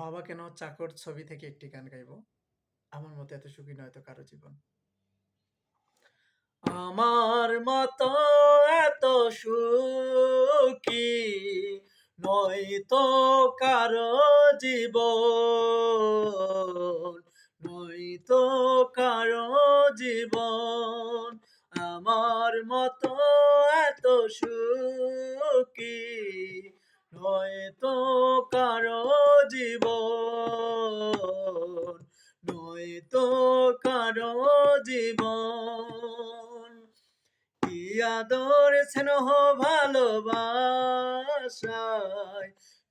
বাবা কেন চাকর ছবি থেকে একটি গান গাইবো। আমার মতো এত সুখী নয়তো কারও জীবন। আমার মতো এত সুখী নয়তো কারও জীবন, নয়তো কারও জীবন। আমার মতো এত সুখী নয়তো কারও জীবন, নয়তো কারও জীবন। কি আদর স্নেহ ভালোবাসায়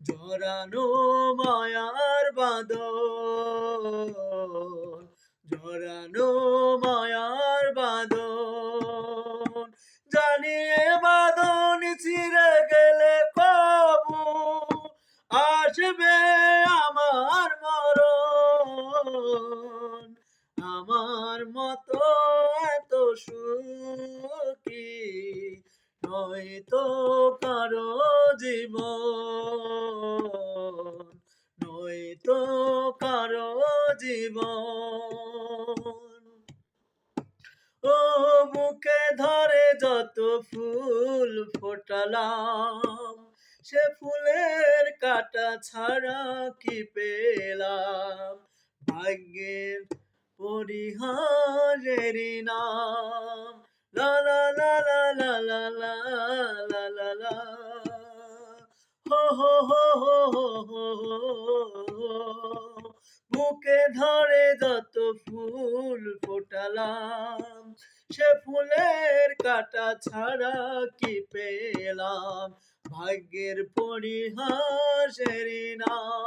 জরানো মায়ার বাঁধন, আমার মতো এত সুখী নয়তো কারও জীবন, নয়তো কারও জীবন। ও বুকে ধরে যত ফুল ফোটালাম সে ফুলের কাঁটা ছাড়া কি পেলাম ভাগ্যের পরিহারেরই নাম। লা লা লা লা লা লা লা লা লা লা। হো হো হো হো বুকে ধরে যত ফুল ফোটালাম, সে ফুলের কাঁটা ছাড়া কি পেলাম? ভাগ্যের পরিহাসের নাম।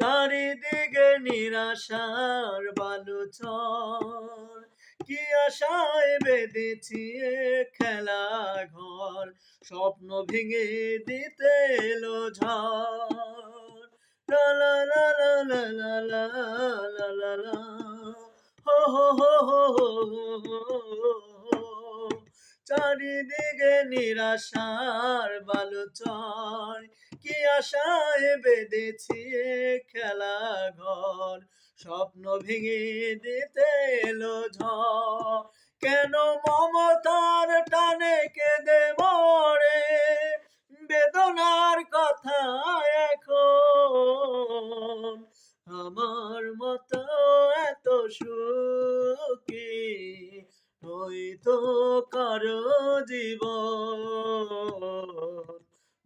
চারিদিকে নিরাশার বালুচর কি আশায় বেঁধেছি খেলা ঘর স্বপ্ন ভেঙে দিতে এলো ঝড় লা লা লা লা লা লা লা লা লা হো হো হো হো হো চারিদিকে নিরাশার বালুচর। কি আশায় বেঁধেছি খেলা ঘর? স্বপ্ন ভেঙে দিতে এলো ঝড়। কেন মমতার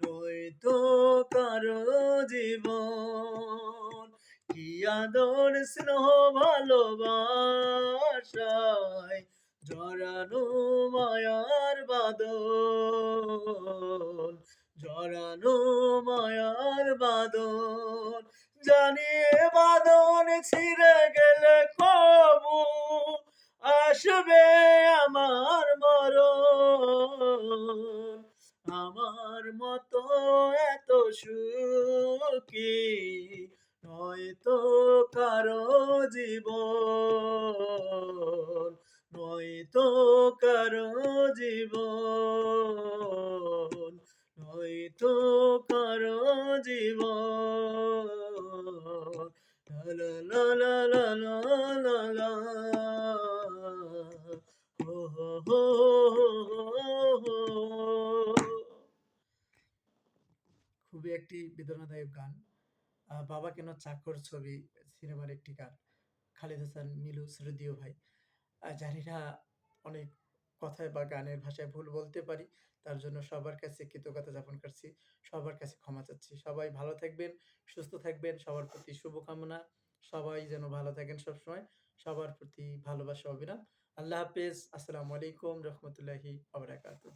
নয়তো কারও জীবন। কি আদর স্নেহ ভালোবাসায় জড়ানো মায়ার বাঁধন, জড়ানো মায়ার বাঁধন। জানি এ বাঁধন ছিঁড়ে গেলে কবু আসবে আমার মরণ আমার মতো এত সুখী নয়তো কারও জীবন। নয়তো কারও জীবন। নয়তো কারও জীবন। la la la la la la la. খুবই একটি বেদনাদায়ক গান। বাবা কেন চাকর ছবি সিনেমার একটি গান? খালিদ হাসান, মিলু শ্রদ্ধীয় ভাই। জানি না অনেক কথায় বা গানের ভাষায় ভুল বলতে পারি, তার জন্য সবার কাছে কৃতজ্ঞতা যাপন করছি, সবার কাছে ক্ষমা চাচ্ছি। সবাই ভালো থাকবেন, সুস্থ থাকবেন, সবার প্রতি শুভকামনা, সবাই যেন ভালো থাকেন সবসময়, সবার প্রতি ভালোবাসা অবিরাম আল্লাহ হাফেজ, আসসালামু আলাইকুম, রহমতুল্লাহি আবরাকাতুহ